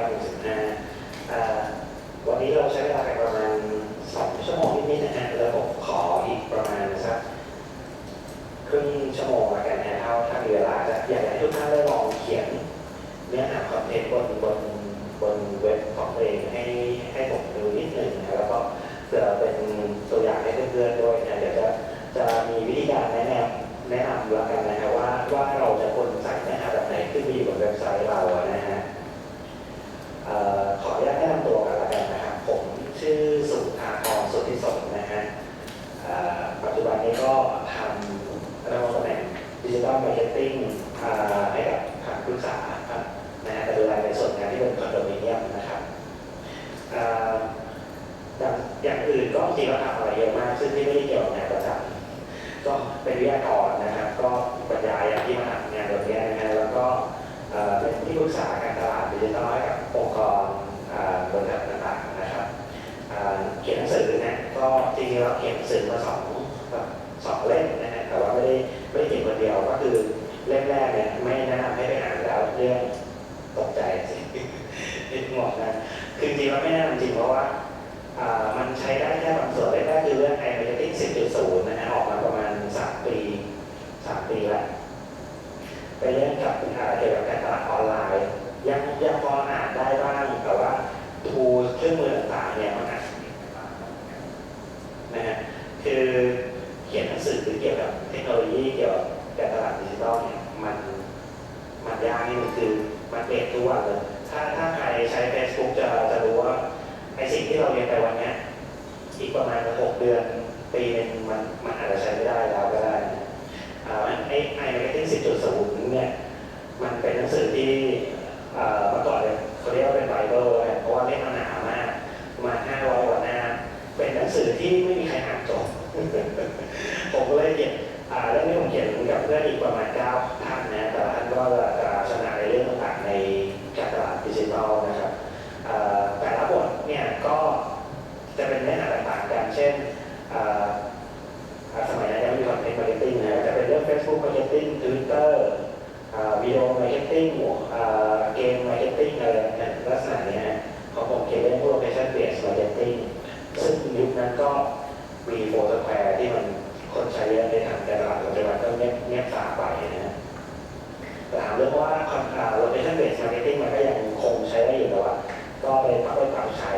9.5อ่าวันนี้เราใช้เวลากันประมาณ2ชั่วโมงนิดๆนะฮะแล้วผมขออีกประมาณสักครึ่งชั่วโมงละกันนะเท่าถ้ามีเวลาจะอยากให้ทุกท่านได้ลองเขียนเนื้อหาคอนเทนต์บนบนบนเว็บของตัวเองให้ให้ผมดูนิดหนึ่งนะแล้วก็เพื่อเป็นตัวอย่างให้เพื่อนๆด้วยนะเดี๋ยวจะจะมีวิธีการแนะนำแนะนำล้วกันนะครับว่าว่าเราจะควรใส่เนื้อหาแบบไหนขึ้นไปอยู่บนเว็บไซต์เราอะนะฮะ เปลี่ยนทุกวันเลยถ้าถ้าใครใช้ Facebook จะจะรู้ว่าไอสิ่งที่เราเรียนไปวันนี้อีกประมาณหกเดือนปีหนึงมันมันอาจจะใช้ไม่ได้แล้วก็ได้นะอ่าไอไอ marketing 10.0เนี่ยมันเป็นหนังสือที่เมื่อก่อนเลยเขาเรียกว่าเป็นไบเบิลเพราะว่าเล่มมันหนามากประมาณ500กว่าหน้าเป็นหนังสือที่ไม่มีใครอ่านจบผมก็เลยเขียนเรื่องนี้ผมเขียนกับเพื่อนอีกประมาณ9ท่านนะแต่ท่านก็จะ เรื่องต่างๆในการตลาดดิจิทัลนะครับแต่ละบทเนี่ยก็จะเป็นเนื้อหาต่างๆกันเช่นสมัยนั้นยังมีคอนเทนต์มาร์เก็ตติ้งนะจะเป็นเรื่อง Facebook Marketing Twitter อ่าวิดีโอมาร์เก็ตติ้งเกมมาร์เก็ตติ้งอะไรเนี่ยลักษณะเนี้ยของผมเขียนเรื่อง location based marketing ซึ่งยุคนั้นก็มีโฟร์สแควร์ที่มันคนใช้เยอะในทางการตลาดปัจจุบันก็เงียบเงียบสาไปนะ ฮะแต่ถามเรื่องว่าคอนอ่าเป็นเทรนด์มาร์เก็ตติ้งมันก็ยังคงใช้ได้อยู่แต่ว่า ก็ไปปรับไปปรับใช้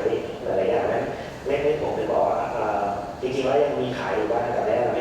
หลายๆอย่างนั้นเล่ไม่ผมไปบอกว่าจริงๆแล้วยังมีขายอยู่บ้างแต่แนะน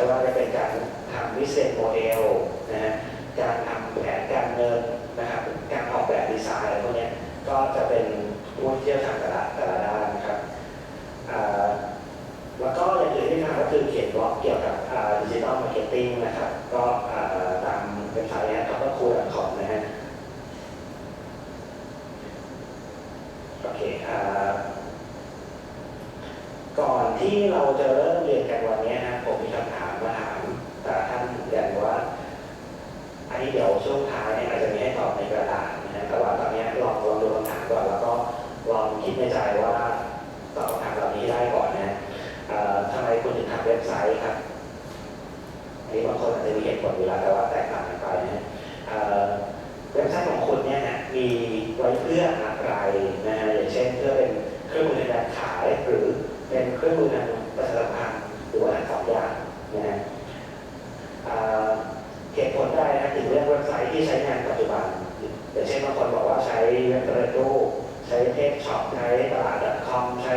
ไม่ว่าจะเป็นการทำวิเศษโมเดลนะฮะการทำแผนการเงินนะครับการออกแบบดีไซน์อะไรพวกนี้ก็จะเป็นผู้เชี่ยวชาญแต่ละแต่ละด้านนะครับอ่าแล้วก็อย่างอื่นที่ทำก็คือเขียนบล็อกเกี่ยวกับดิจิทัลมาร์เก็ตติ้งนะครับก็ตามเว็บไซต์นะครับก็คูดัคอมนะฮะโอเคอ่าก่อนที่เราจะเริ่มเรียนกันวันนี้นะผมมีคำถามมาถามแต่ละท่านอย่างว่า นี้เดี๋ยวช่วงท้ายเนี่ยอาจจะมีให้ตอบในกระดาษนะแต่ว่าตอนนี้ลองลองดูคำถามก่อนแล้วก็ลองคิดในใจว่าตอบคำถามเหล่านี้ได้ก่อนนะทำไมคุณถึงทำเว็บไซต์ครับอันนี้บางคนอาจจะมีเหตุผลอยู่แล้วแต่ว่าแตกต่างกันไปนะเว็บไซต์ของคุณเนี่ยนะมีไว้เพื่ออะไรนะฮะอย่างเช่นเพื่อเป็นเครื่องมือในการขายหรือเป็นเครื่องมือทางประชาสัมพันธ์หรือว่าทั้งสองอย่างนะฮะเอ่อ เหตุผลได้นะถึงเรื่องเว็บไซต์ ที่ใช้งานปัจจุบันอย่างเช่นบางคนบอกว่าใช้เว็บเปิดรูใช้เทปช็อปใช้ตลาด .com ใช้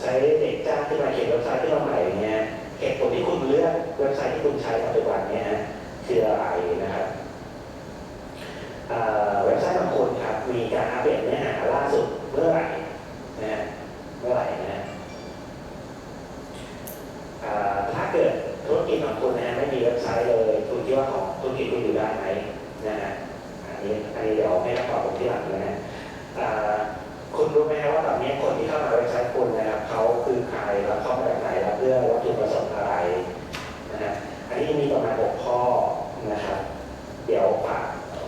ใช้เด็กจ้างขึ้นมาเขียนเว็บไซต์ที่เราใหม่อย่างเงี้ยเหตุผลที่คุณเลือกเว็บไซต์ที่คุณใช้ปัจจุบันเนี่ยฮะคืออะไรนะครับเอ่อเว็บไซต์ของคุณครับมีการอัปเดตเนื้อหาล่าสุดเมื่อไหร่นะฮะเมื่อไหร่นะฮะ อ่าถ้าเกิดธุรกิจของคุณนะฮะไม่มีเว็บ ต์เลยคุณคิดว่าของธุรกิจคุณอยู่ได้ไหมนะฮะอันนี้อันนี้เดี๋ยวให้นักตอบผมที่หลังนะฮะอ่าคุณรู้ไหมครับว่าตอนนี้คนที่เข้ามาเว็บไซต์คุณนะครับเขาคือใค รแล้วเข้ามาจากไหนแล้วเพื่อวัตถุประสงค์อะไรนะฮะอันนี้มีประมาณหกข้อนะครับ เดี๋ยวฝาก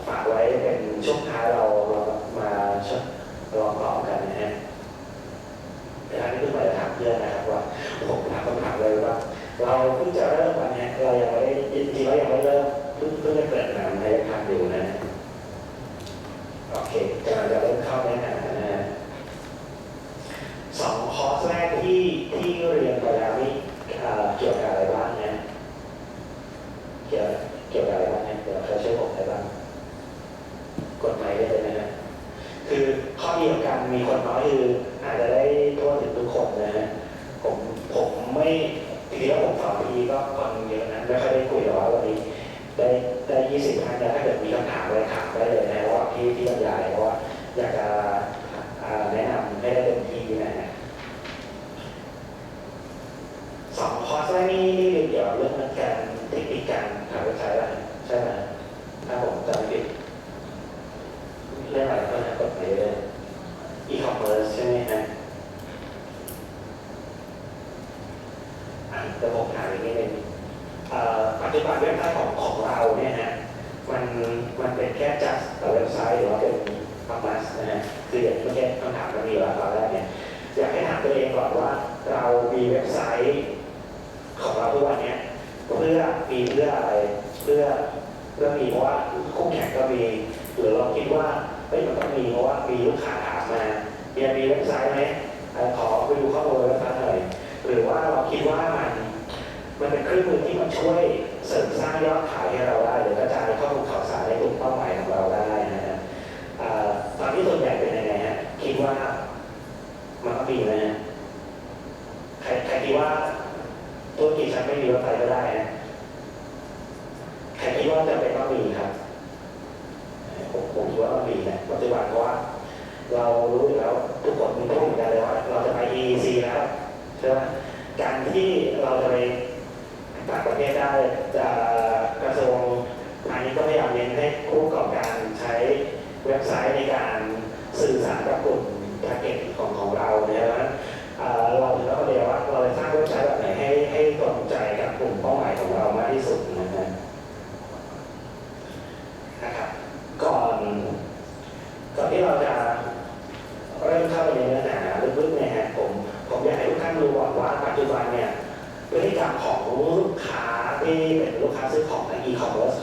ฝากไว้เป็นช่วงท้ายเราเรามาลองตอบกันนะฮะเดี๋ยวอันนี้เพิ่งมาจะถามเพื่อนนะครับว่าผมถามคำถามเลยว่า เราเพิ่งจะเริ่มวันเนี้ยเรายังไม่ได้จริงๆเรายังไม่เริ่มเพิ่งเพิ่งจะเปิดงานในทางอยู่นะ โอเคกำลังจะเริ่มเข้าแน่นอนนะฮะสองคอร์สแรกที่ที่เรียนไปแล้วนี่เอ่อเกี่ยวกับอะไรบ้างนะเกี่ยวเกี่ยวกับอะไรบ้างนะเดี๋ยวใครช่วยผมได้บ้างกฎหมายได้เลยนะฮะคือข้อดีของการมีคนน้อยคืออาจจะได้ทั่วถึงทุกคนนะฮะผมผมไม่ทีแล้วผมสอนทีก็คนเยอะนะไม่ค่อยได้คุยแต่ว่าวันนี้ได้ได้ยี่สิบท่านนะถ้าเกิดมีคำถามอะไรถามได้เลยนะระหว่างที่ที่บรรยายเพราะว่าอยากจะแนะนำให้ได้เต็มที่นะฮะสองคอร์สแรกนี่นี่เกี่ยวกับเรื่องการเทคนิคกา รทำเว็บไซต์แล้วใช่ไหมถ้าผมจำไม่ผิดเรื่องอะไรก็นะกดเลยอีคอมเมิร์ซใช่ไหมฮะอะเดี๋ยวผมถามอีกนิดนึงเอ่อปัจจุบันเว็บไซต์ของของเราเนี่ยฮะมันมันเป็นแค่ just เว็บไซต์หรือว่าเป็น commerce นะฮะคืออย่างที่เมื่อกี้คำถามมันมีแล้วตอนแรกเนี่ยอยากให้ถามตัวเองก่อนว่าเรามีเว็บไซต์ของเราทุกวันเนี้ย เพื่อมีเพื่ออะไรเพื่อเพื่อมีเพราะว่าคู่แข่งก็มีหรือเราคิดว่าเฮ้ยมันต้องมีเพราะว่ามีลูกค้าถามมาเรียนมีเว็บไซต์ไหมขอไปดูข้อมูลเว็บไซต์หน่อยหรือว่าเราคิดว่ามันมันเป็นเครื่องมือที่มันช่วยเสริมสร้างยอดขายให้เราได้ หรือกระจายข้อมูลข่าวสารให้กลุ่มเป้าหมายของเราได้นะฮะอ่าตอนนี้ส่วนใหญ่เป็นยังไงฮะ คิดว่ามันก็มีนะฮะ ใครใครคิดว่าธุรกิจฉันไม่มีเว็บไซต์ก็ได้นะใครคิดว่าจะเป็นต้องมีครับผมผมคิดว่าต้องมีนะปัจจุบันเพราะว่า เรารู้อยู่แล้วทุกคนมีพูดเหมือนกันเลยว่าเราจะไป EEC แล้วใช่ไหมการที่เราจะไปต่างประเทศได้จะกระทรวงพาณิชย์ก็พยายามเน้นให้ผู้ประกอบการใช้เว็บไซต์ในการสื่อสารกับกลุ่มทาร์เก็ตของของเราเนี่ยนะเอ่อเราถึงต้องเรียกว่าเราจะสร้างเว็บไซต์แบบไหนให้ให้ตรงใจกับกลุ่มเป้าหมายของเรามากที่สุดนะฮะนะครับก่อนก่อนที่เราจะ เริ่มเข้าไปในเนื้อหาลึกๆเนี่ยฮะผมผมอยากให้ทุกท่านรู้ก่อนว่าปัจจุบันเนี่ยพฤติกรรมของลูกค้าที่เป็นลูกค้าซื้อของในอีคอมเมิร์ซ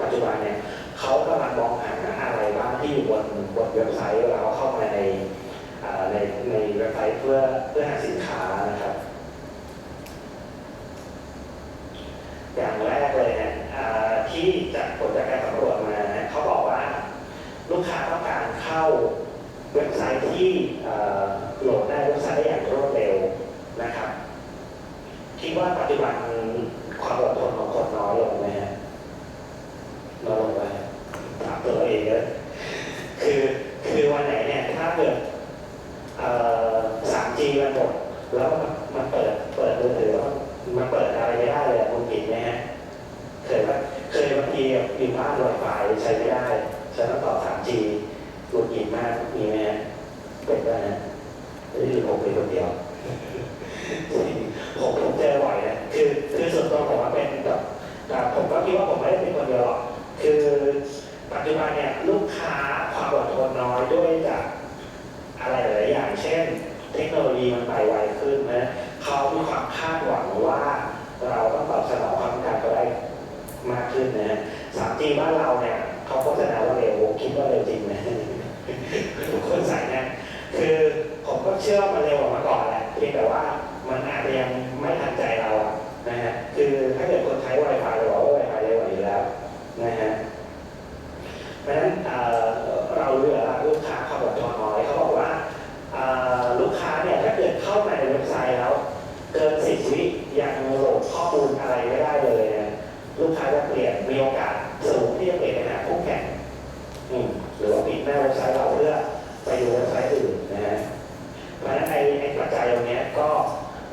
ปัจจุบันเนี่ยเขากำลังมองหาอะไร บนบนเว็บไซต์เวลาเขาเข้ามาในในในเว็บไซต์เพื่อเพื่อหาสินค้านะครับ อย่างแรกเลยนะอ่าที่จากผลจากการสำรวจมานะเขาบอกว่า ลูกค้าต้องการเข้า เว็บไซต์ที่เอ่อโหลดได้เว็บไซต์ได้อย่างรวดเร็วนะครับ คิดว่าปัจจุบันความอดทนของคนน้อยลงไหมฮะน้อยลงไหมถามตัวเราเองเลยคือคือวันไหนเนี่ยถ้าเกิด เอ่อ 3G มันหมดแล้วมันมันเปิดเปิดมือถือแล้วมันเปิดอะไรไม่ได้เลยคุณกินไหมฮะเคยว่าเคยบางทีอยู่บ้านไวไฟใช้ไม่ได้ใช้ต้องต่อ 3G หงุดหงิดมากมีไหมฮะเป็นได้นะไม่ได้หรือผมเป็นคนเดียวผมผมเจอบ่อยนะคือคือส่วนตัวผมว่าเป็นแบบแต่ผมก็คิดว่าผมไม่ได้เป็นคนเดียวหรอกคือปัจจุบันเนี่ยลูกค้าความอดทนน้อยด้วยจากอะไรหลายอย่าง ช่น เทคโนโลยีมันไปไวขึ้นนะเขามีความคาดหวังว่าเราต้องตอบสนองความต้องการเขาได้มากขึ้นนะ 3G บ้านเราเนี่ยเขาโฆษณาว่าเร็วคิดว่าเร็วจริงไหมทุกคนใส่นะคือผมก็เชื่อมันเร็วกว่าเมื่อก่อนแหละเพียงแต่ว่ามันอาจจะยังไม่ทันใจเราอะนะฮะคือถ้าเกิดคนใช้ Wi-Fi เราบอกว่า Wi-Fi เร็วกว่าอยู่แล้วนะฮะเพราะฉะนั้นเอ่อเราเลือกลูกค้าความอดทนน้อยเขาบอกว่าเอ่อลูกค้าเนี่ยถ้าเกิดเข้ามาในเว็บไซต์แล้ว เกินสิบวิยังโหลดข้อมูลอะไรไม่ได้เลยนะลูกค้าจะเปลี่ยนมีโอกาสสูงที่จะเปลี่ยนไปหาคู่แข่ง อืมหรือว่าปิดหน้าเว็บไซต์เราเพื่อไปดูเว็บไซต์อื่นนะฮะ เพราะฉะนั้นไอ้ไอ้ปัจจัยตรงเนี้ยก็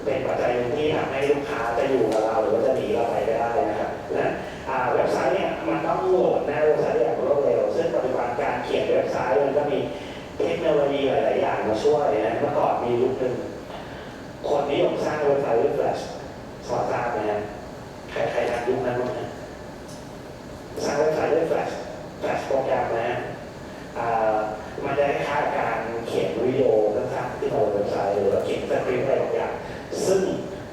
เป็นปัจจัยหนึ่งที่ทำให้ลูกค้าจะอยู่กับเราหรือว่าจะหนีเราไปไม่ได้นะครับเพราะฉะนั้นอ่า มาช่วยนะเมื่อก่อนมียุคหนึ่งคนนิยมสร้างเว็บไซต์ด้วยแฟลชสอนทราบไหมฮะใครใครทันยุคนั้นบ้างฮะสร้างเว็บไซต์ด้วยแฟลชแฟลชโปรแกรมนะฮะอ่ามันจะคล้ายๆการเขียน วิดีโอสั้นๆที่มาบนเว็บไซต์หรือว่าเขียนสคริปต์อะไรบางอย่างซึ่ง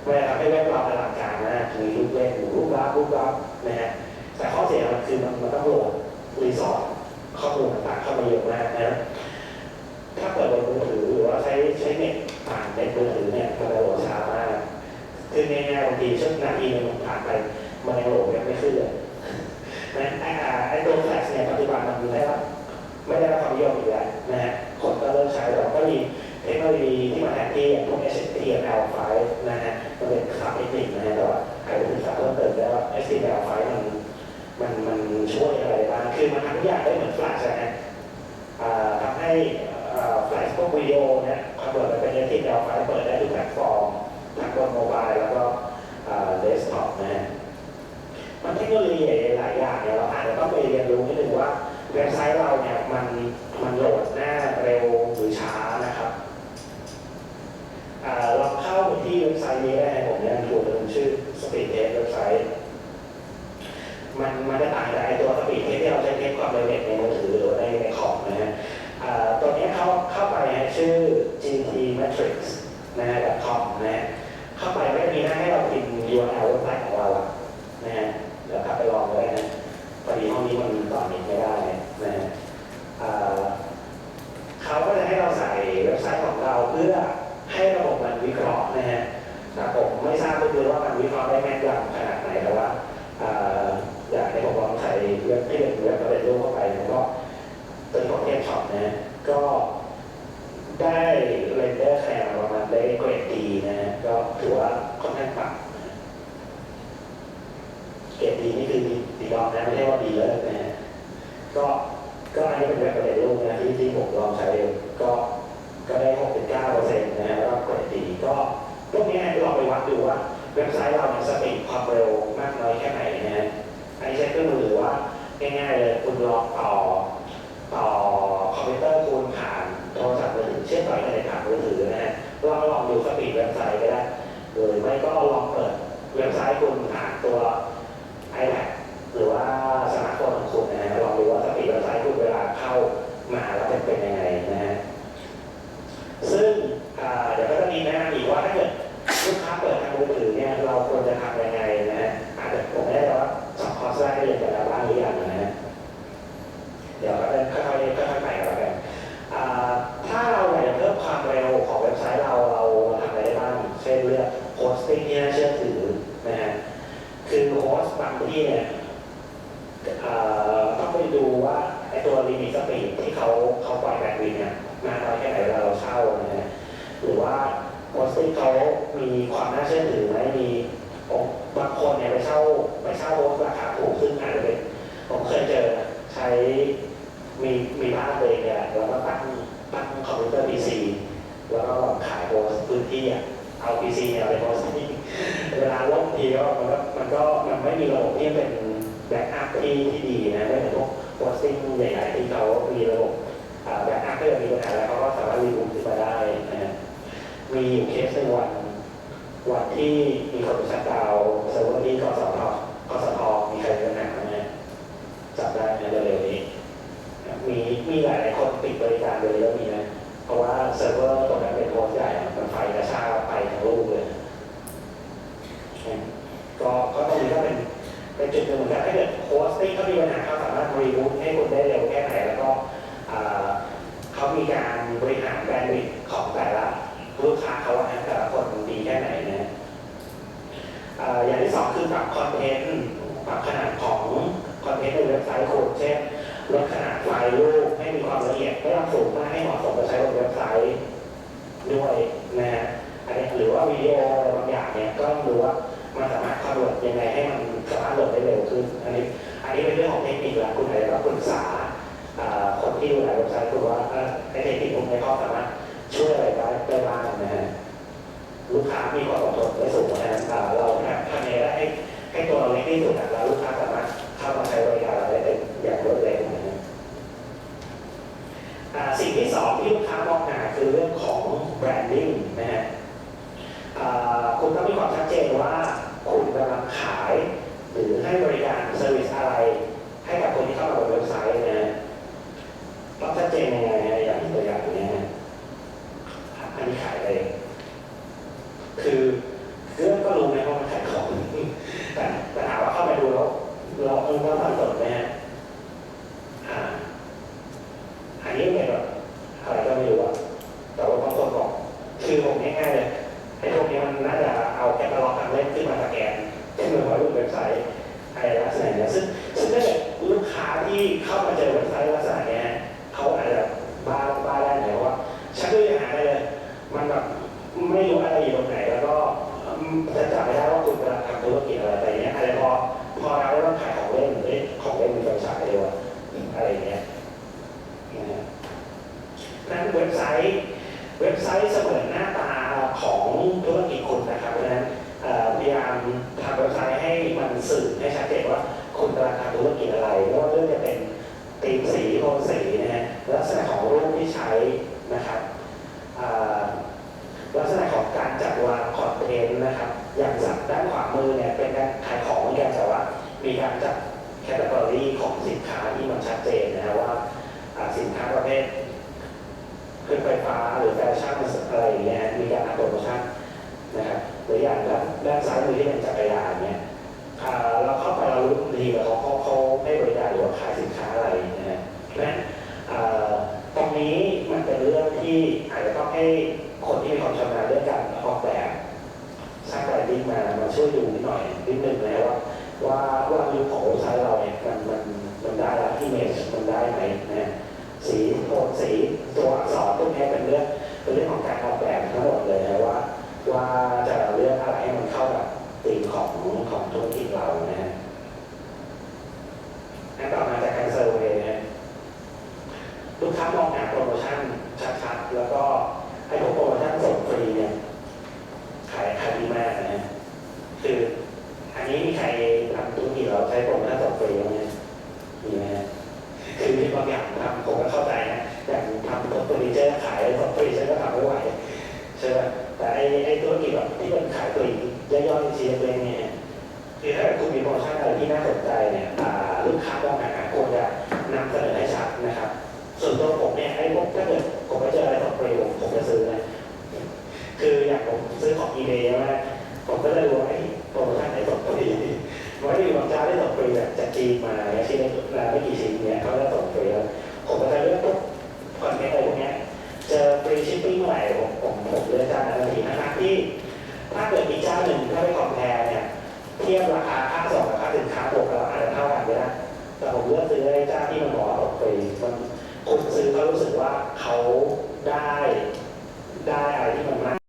เวลาทำให้เว็บเราอลังการนะมีรูปเล่นหรือรูปลับรูปลับนะฮะแต่ข้อเสียมันคือมันมันต้องโหลดรีซอสข้อมูลต่างๆเข้ามาเยอะมากนะถ้าเปิดบนมือถือหรือว่าใช้ใช้เน็ตผ่านเน็ตมือถือเนี่ยมันจะโหลดช้ามากคือง่ายๆบางทีชั่วนาทีหนึงผ่านไปมันยังโหลดยังไม่ขึ้นเลยนะไอ้ไอ้ตัวแฟลชเนี่ยปัจจุบันมันได้รับไม่ได้รับความนิยมอีกแล้วนะฮะ คนก็เริ่มใช้แต่ว่าก็มีเทคโนโลยีที่มาแทนที่อย่างพวก HTML5 นะฮะมันเป็นคำเทคนิคนะฮะแต่ว่าใครจะศึกษาเพิ่มเติมได้ว่า HTML5 มันมันมันช่วยอะไรบ้างคือมันทำทุกอย่างได้เหมือนฟลชนะฮะทำให้แฟลชพวกวิดีโอเนี่ยเวิร์ตไปเป็นที่แนวไฟล์เปิดได้ทุกแพลตฟอร์มทั้งบนโมบายแล้วก็เดสก์ท็อปนะฮะมันเทคโนโลยีหลายอย่างเนี่ยเราอาจจะต้องไปเรียนรู้นิดนึงว่า เว็บไซต์เราเนี่ยมันมันโหลดหน้าเร็วหรือช้านะครับอ่าเราเข้าไปที่เว็บไซต์นี้ได้ผมเนี่ยดูมันชื่อ Speed Test เว็บไซต์มันมันจะต่างจากไอ้ตัวสปีดเทสที่เราใช้เทสความเร็วเน็ตในมือถือหรือในในคอมนะฮะอ่าตัวนี้เข้าเข้าไปฮะชื่อ gt matrix นะฮะ .com นะฮะเข้าไปไม่มีหน้าให้เราพิมพ์ URL เว็บไซต์ของเราอะนะฮะเดี๋ยวกลับไปลองก็ได้นะพอดีห้องนี้มันต่อเน็ตไม่ได้ นะเขาก็จะให้เราใส่เว็บไซต์ของเราเพื่อให้ระบบมันวิเคราะห์นะฮะแต่ผมไม่ทราบก็คือว่ามันวิเคราะห์ได้แม่นยำขนาดไหนแต่ว่าอ่าอยากให้ผมลองใช้เว็บที่เป็นเว็บประเด็นรูปเข้าไปแล้วก็เป็นของเทปช็อปนะก็ได้เรนเดอร์คะแนนประมาณได้เกรดดีนะก็ถือว่าค่อนข้างต่ำเกรดดีนี่คือดีดีดอมนะไม่ใช่ว่าดีเลิศนะฮะก็ ก็อันนี้เป็นเว็บประเด็นรูปนะที่ที่ผมลองใช้ก็ก็ได้ 69เปอร์เซ็นต์นะฮะแล้วก็เกรดดีก็พวกนี้ลองไปวัดดูว่าเว็บไซต์เราเนี่ยสปีดความเร็วมากน้อยแค่ไหนนะฮะอันนี้ใช้เครื่องมือหรือว่าง่ายๆเลยคุณลองต่อต่อคอมพิวเตอร์คุณผ่านโทรศัพท์มือถือเชื่อมต่ออินเทอร์เน็ตผ่านมือถือนะฮะลองลองดูสปีดเว็บไซต์ก็ได้หรือไม่ก็ลองเปิดเว็บไซต์คุณผ่านตัว iPad สางที่เนี่ยต้องไปดูว่าไอตัวลิมิตสปีดที่เขาเขาปล่อยแบนด์วิดต์เนี่ยมากน้อยแค่ไหนเวลาเราเช่านะฮะหรือว่าโพสต์ที่เขามีความน่าเชื่อถือไหมมีบางคนเนี่ยไปเช่าไปเช่าโพสต์ราคาถูกซึ่งอาจจะเป็นผมเคยเจอใช้มีมีภาพเลยเนี่ยแล้วก็ตั้งตั้งคอมพิวเตอร์พีซีแล้วก็ขายโพสพื้นที่อะเอาพีซีเนี่ยไปโพส ต์ที่เวลาล่มทีก็มันก็มันก็มันไม่มีระบบที่เป็นแบ็กอัพที่ที่ดีนะไม่เหมือนพวกโพสติ้งใหญ่ๆที่เขามีระบบแบ็กอัพก็จะมีปัญหาแล้วเขาก็สามารถรีบูทขึ้นมาได้นะฮะมีอยู่เคสในวันวันที่มีคนชัดดาวเซิร์ฟเวอร์ที่กสทกสทมีใครเป็นหนักไหมเนี่ยจับได้ในเร็วๆนี้มีมีหลายๆคนปิดบริการเลยแล้วมีนะ เพราะว่าเซิร์ฟเวอร์ตรงนั้นเป็นโฮสต์ใหญ่มันไฟกระชากไปทั้งลูกเลย ก็ก็ตรงนี้ก็เป็นเป็นจุดหนึ่งเหมือนกันถ้าเกิดโฮสติ้งเขามีปัญหาเขาสามารถรีบูทให้คุณได้เร็วแค่ไหนแล้วก็เขามีการบริหารแบนด์วิดของแต่ละลูกค้าเขาอะนะแต่ละคนดีแค่ไหนนะอ่าอย่างที่สองคือปรับคอนเทนต์ปรับขนาดของคอนเทนต์ในเว็บไซต์คุณเช่นลดขนาดไฟล์รูปให้มีความละเอียดไม่ต้องสูงมากให้เหมาะสมกับใช้บนเว็บไซต์ด้วยนะฮะอันนี้หรือว่าวิดีโออะไรบางอย่างเนี่ยก็ต้องดูว่า มันสามารถคอนเวิร์ตยังไงให้มันสามารถโหลดได้เร็วขึ้นอันนี้อันนี้เป็นเรื่องของเทคนิคแล้วคุณอาจจะต้องปรึกษาคนที่ดูแลเว็บไซต์คุณว่าในเทคนิคพวกนี้เขาสามารถช่วยอะไรได้ด้บ้างนะฮะลูกค้ามีความอดทนได้สูงนะฮะเราแทำยังไงได้ให้ให้ตัวเราเล็กที่สุดอะแล้วลูกค้าสามารถเข้ามาใช้บริการเราได้เป็นอย่างรวดเร็วนะฮะอ่าสิ่งที่สองที่ลูกค้ามองหาคือเรื่อง เราเพิ่งก็สับสนไหมฮะอ่า อันนี้เป็นแบบอะไรก็ไม่รู้อะแต่ว่าบางคนบอกคือผมง่ายๆเลยไอ้พวกนี้มันน่าจะเอาแคตตาล็อกทางเล่มขึ้นมาสแกนขึ้นมาไว้บนเว็บไซต์อะไรลักษณะเนี้ยซึ่งซึ่งถ้าเกิดลูกค้าที่เข้ามาเจอเว็บไซต์ลักษณะเนี้ยเขาอาจจะบ้าบ้าได้เลยว่าฉันดูยังหาได้เลย มันแบบไม่รู้อะไรอยู่ตรงไหนแล้วก็อืมจะจับไม่ได้ว่าคุณกำลังทำธุรกิจอะไรแต่เนี้ยอะไรพอพอเราได้ต้องขายของเล่นหรือของเล่นมีไฟฉายเลยวะอะไรเงี้ยนะฮะนั้นเว็บไซ ต์ เว็บไซต์เสมือนหน้าตาของธุรกิจคุณนะครับเพราะฉะนั้นพยายามทำเว็บไซต์ให้มันสื่อให้ชัดเจนว่าคุณกำลังทำธุรกิจอะไรไม่ว่าเรื่องจะเป็นตีมสีโทนสีนะฮะลักษณะของรูปที่ใช้นะครับลักษณะของการจัดวางคอนเทนต์นะครับ อย่างสัด้านขวามือเนี่ยเป็นการขายของเหมือนกันแต่ว่ามีการจัดแคตตาล็อของสินค้าที่มันชัดเจนนะฮะว่าสินค้าประเภท เครื่องไฟฟ้าหรือแฟชั่นอะไรอย่างเงี้ยมีการทำโปรโมชั่นนะครับหรืออย่างด้านด้านซ้ายมือที่เป็นจักรยานเนี่ยเราเข้าไปเรารู้ทันทีว่าเขาเขาเขาให้บริการหรือว่าขายสินค้าอะไรนะฮะเพราะฉะนั้นตรงนี้มันเป็นเรื่องที่อาจจะต้องให้คนที่มีความชำนาญเรื่องการออกแบบสร้างแบรนดิ้งมามาช่วยดูนิดหน่อยนิดนึงนะว่าว่าว่าลุคของเว็บไซต์เราเนี่ยมันมันมันได้แล้วที่เมจมันได้ไหมนะสีโทนสี ตัวอักษรพวกนี้เป็นเรื่องเป็นเรื่องของการออกแบบทั้งหมดเลยนะว่า ว่าจะเลือกอะไรให้มันเข้ากับตีมของของธุรกิจเรานะฮะต่อมาจากการเซอร์เวย์นะลูกค้ามองหาโปรโมชั่นชัดๆแล้วก็ให้พวกโปรโมชั่นส่งฟรีเนี่ยขายขายดีมากนะฮะคืออันนี้มีใครทำธุรกิจเราใช้โปรโมชั่นส่งฟรีไหมมีไหมฮะคือมีบางอย่างทำผมก็เข้าใจนะอย่างทำตัวเฟอร์นิเจอร์ขายส่งฟรีฉันก็ทำไม่ไหวใช่ไหมแต่ไอ้ไอ้ธุรกิจแบบที่มันขายปลีก ย่อยๆชิ้นเล็กๆเนี่ยคือถ้าคุณมีโปรโมชั่นอะไรที่น่าสนใจเนี่ยลูกค้ามองหาควรจะนำเสนอให้ชัดนะครับ ส่วนตัวผมเนี่ยไอ้พวกถ้าเกิดผมไปเจออะไรส่งฟรีผมผมจะซื้อนะคืออย่างผมซื้อของอีเมลนะผมก็เลยรู้ว่าไอ้โปรโมชั่นไอ้ส่งฟรีมันไม่ได้มีบางเจ้าได้ส่งฟรีแบบจากจีนมาเนี่ยชิ้นละไม่กี่ชิ้นเนี่ยเขาจะส่ง